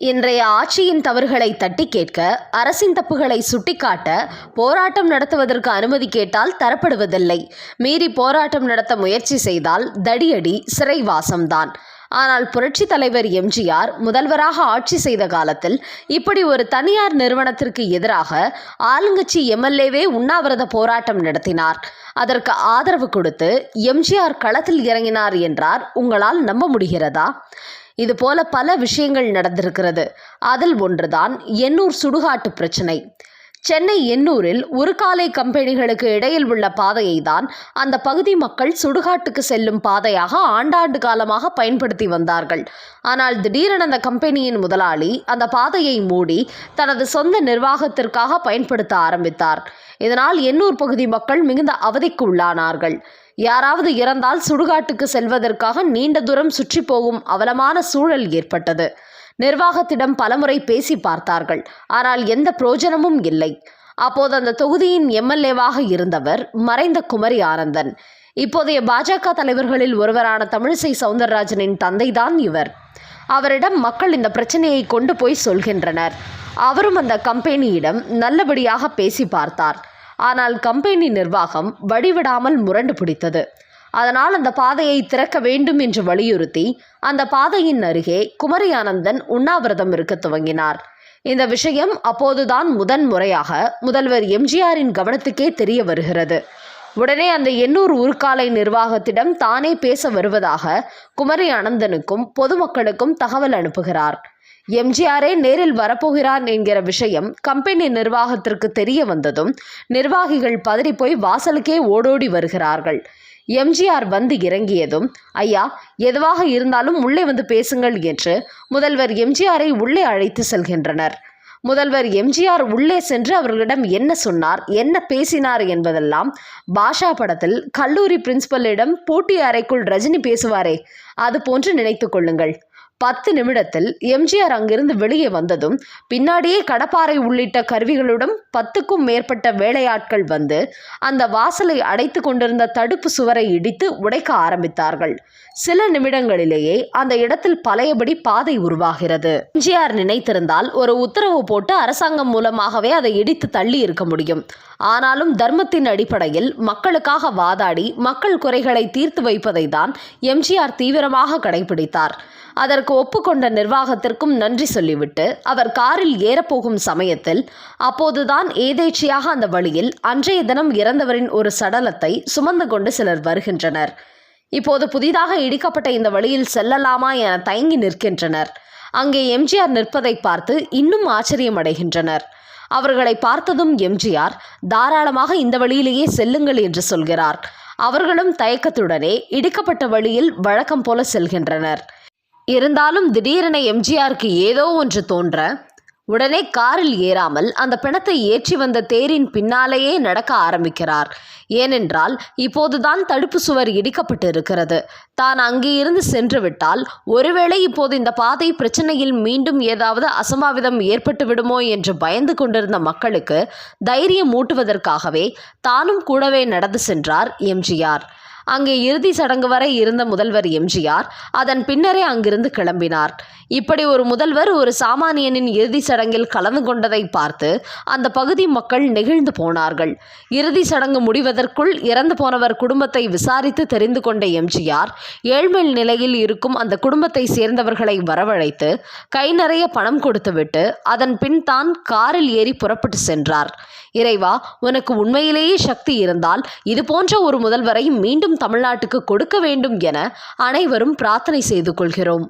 இன்றைய ஆட்சியின் தவறுகளை தட்டி கேட்க அரசின் தப்புகளை சுட்டிக்காட்ட போராட்டம் நடத்துவதற்கு அனுமதி கேட்டால் தரப்படுவதில்லை. மீறி போராட்டம் நடத்த முயற்சி செய்தால் தடியடி சிறைவாசம்தான். ஆனால் புரட்சித் தலைவர் எம்ஜிஆர் முதல்வராக ஆட்சி செய்த காலத்தில் இப்படி ஒரு தனியார் நிறுவனத்திற்கு எதிராக ஆளுங்கட்சி எம்எல்ஏவே உண்ணாவிரத போராட்டம் நடத்தினார். அதற்கு ஆதரவு கொடுத்து எம்ஜிஆர் களத்தில் இறங்கினார் என்றார். உங்களால் நம்ப முடிகிறதா? இது போல பல விஷயங்கள் நடந்திருக்கிறது. அதில் ஒன்றுதான் எண்ணூர் சுடுகாட்டு பிரச்சனை. சென்னை எண்ணூரில் உருக்காலை கம்பெனிகளுக்கு இடையில் உள்ள பாதையை தான் அந்த பகுதி மக்கள் சுடுகாட்டுக்கு செல்லும் பாதையாக ஆண்டாண்டு காலமாக பயன்படுத்தி வந்தார்கள். ஆனால் திடீரென அந்த கம்பெனியின் முதலாளி அந்த பாதையை மூடி தனது சொந்த நிர்வாகத்திற்காக பயன்படுத்த ஆரம்பித்தார். இதனால் எண்ணூர் பகுதி மக்கள் மிகுந்த அவதிக்கு உள்ளானார்கள் யாராவது இறந்தால் சுடுகாட்டுக்கு செல்வதற்காக நீண்ட தூரம் சுற்றி போகும் அவலமான சூழல் ஏற்பட்டது. நிர்வாகத்திடம் பலமுறை பேசி பார்த்தார்கள். ஆனால் எந்த பிரயோஜனமும் இல்லை. அப்போது அந்த தொகுதியின் எம்எல்ஏவாக இருந்தவர் மறைந்த குமரி ஆனந்தன். இப்போதைய பாஜக தலைவர்களில் ஒருவரான தமிழிசை சவுந்தரராஜனின் தந்தைதான் இவர். அவரிடம் மக்கள் இந்த பிரச்சனையை கொண்டு போய் சொல்கின்றனர். அவரும் அந்த கம்பெனியிடம் நல்லபடியாக பேசி பார்த்தார். ஆனால் கம்பெனி நிர்வாகம் வடிவிடாமல் முரண்டு பிடித்தது. அதனால் அந்த பாதையை திறக்க வேண்டும் என்று வலியுறுத்தி அந்த பாதையின் அருகே குமரி ஆனந்தன் உண்ணாவிரதம் இருக்க துவங்கினார். இந்த விஷயம் அப்போதுதான் முதன் முறையாக முதல்வர் எம்ஜிஆரின் கவனத்துக்கே தெரிய வருகிறது. உடனே அந்த எண்ணூர் உருக்காலை நிர்வாகத்திடம் தானே பேச வருவதாக குமரி அனந்தனுக்கும் பொதுமக்களுக்கும் தகவல் அனுப்புகிறார். எம்ஜிஆரே நேரில் வரப்போகிறார் என்கிற விஷயம் கம்பெனி நிர்வாகத்திற்கு தெரிய வந்ததும் நிர்வாகிகள் பதறிப்போய் வாசலுக்கே ஓடோடி வருகிறார்கள். எம்ஜிஆர் வந்து இறங்கியதும் ஐயா எதுவாக இருந்தாலும் உள்ளே வந்து பேசுங்கள் என்று முதல்வர் எம்ஜிஆரை உள்ளே அழைத்து செல்கின்றனர். முதல்வர் எம்ஜிஆர் உள்ளே சென்று அவர்களிடம் என்ன சொன்னார் என்ன பேசினார் என்பதெல்லாம் பாஷா படத்தில் கல்லூரி பிரின்சிபலிடம் போட்டி அறைக்குள் ரஜினி பேசுவாரே அது போன்று நினைத்து கொள்ளுங்கள். பத்து நிமிடத்தில் எம்ஜிஆர் அங்கிருந்து வெளியே வந்ததும் பின்னாடியே கடப்பாறை உள்ளிட்ட கருவிகளுடன் பத்துக்கும் மேற்பட்ட வேலையாட்கள் வந்து அந்த வாசலை அடைத்து கொண்டிருந்த தடுப்பு சுவரை இடித்து உடைக்க ஆரம்பித்தார்கள். சில நிமிடங்களிலேயே அந்த இடத்தில் பழையபடி பாதை உருவாகிறது. எம்ஜிஆர் நினைத்திருந்தால் ஒரு உத்தரவு போட்டு அரசாங்கம் மூலமாகவே அதை இடித்து தள்ளி இருக்க முடியும். ஆனாலும் தர்மத்தின் அடிப்படையில் மக்களுக்காக வாதாடி மக்கள் குறைகளை தீர்த்து வைப்பதை தான் எம்ஜிஆர் தீவிரமாக கடைபிடித்தார். அதற்கு ஒப்புக்கொண்ட நிர்வாகத்திற்கும் நன்றி சொல்லிவிட்டு அவர் காரில் ஏறப்போகும் சமயத்தில் அப்போதுதான் ஏதேச்சியாக அந்த வழியில் அன்றைய தினம் இறந்தவரின் ஒரு சடலத்தை சுமந்து கொண்டு சிலர் வருகின்றனர். இப்போது புதிதாக இடிக்கப்பட்ட இந்த வழியில் செல்லலாமா என தயங்கி நிற்கின்றனர். அங்கே எம்ஜிஆர் நிற்பதை பார்த்து இன்னும் ஆச்சரியம் அடைகின்றனர் அவர்களை பார்த்ததும் எம்ஜிஆர் தாராளமாக இந்த வழியிலேயே செல்லுங்கள் என்று சொல்கிறார். அவர்களும் தயக்கத்துடனே இடிக்கப்பட்ட வழியில் வழக்கம் போல செல்கின்றனர். இருந்தாலும் திடீரென எம்ஜிஆருக்கு ஏதோ ஒன்று தோன்ற உடனே காரில் ஏறாமல் அந்த பிணத்தை ஏற்றி வந்த தேரின் பின்னாலேயே நடக்க ஆரம்பிக்கிறார். ஏனென்றால் இப்போதுதான் தடுப்பு சுவர் இடிக்கப்பட்டு இருக்கிறது தான் அங்கே இருந்து சென்று விட்டால் ஒருவேளை இப்போது இந்த பாதை பிரச்சனையில் மீண்டும் ஏதாவது அசம்பாவிதம் ஏற்பட்டு விடுமோ என்று பயந்து கொண்டிருந்த மக்களுக்கு தைரியம் மூட்டுவதற்காகவே தானும் கூடவே நடந்து சென்றார் எம்ஜிஆர். அங்கே இறுதி சடங்கு வரை இருந்த முதல்வர் எம்ஜிஆர் அதன் பின்னரே அங்கிருந்து கிளம்பினார். இப்படி ஒரு முதல்வர் ஒரு சாமானியனின் இறுதி சடங்கில் கலந்து கொண்டதை பார்த்து அந்த பகுதி மக்கள் நெகிழ்ந்து போனார்கள். இறுதி சடங்கு முடிவதற்குள் இறந்து போனவர் குடும்பத்தை விசாரித்து தெரிந்து கொண்ட எம்ஜிஆர் ஏழ்மையில் நிலையில் இருக்கும் அந்த குடும்பத்தை சேர்ந்தவர்களை வரவழைத்து கை நிறைய பணம் கொடுத்துவிட்டு அதன் பின் தான் காரில் ஏறி புறப்பட்டு சென்றார். இறைவா உனக்கு உண்மையிலேயே சக்தி இருந்தால் இது போன்ற ஒரு முதல்வரை மீண்டும் தமிழ்நாட்டுக்கு கொடுக்க வேண்டும் என அனைவரும் பிரார்த்தனை செய்து கொள்கிறோம்.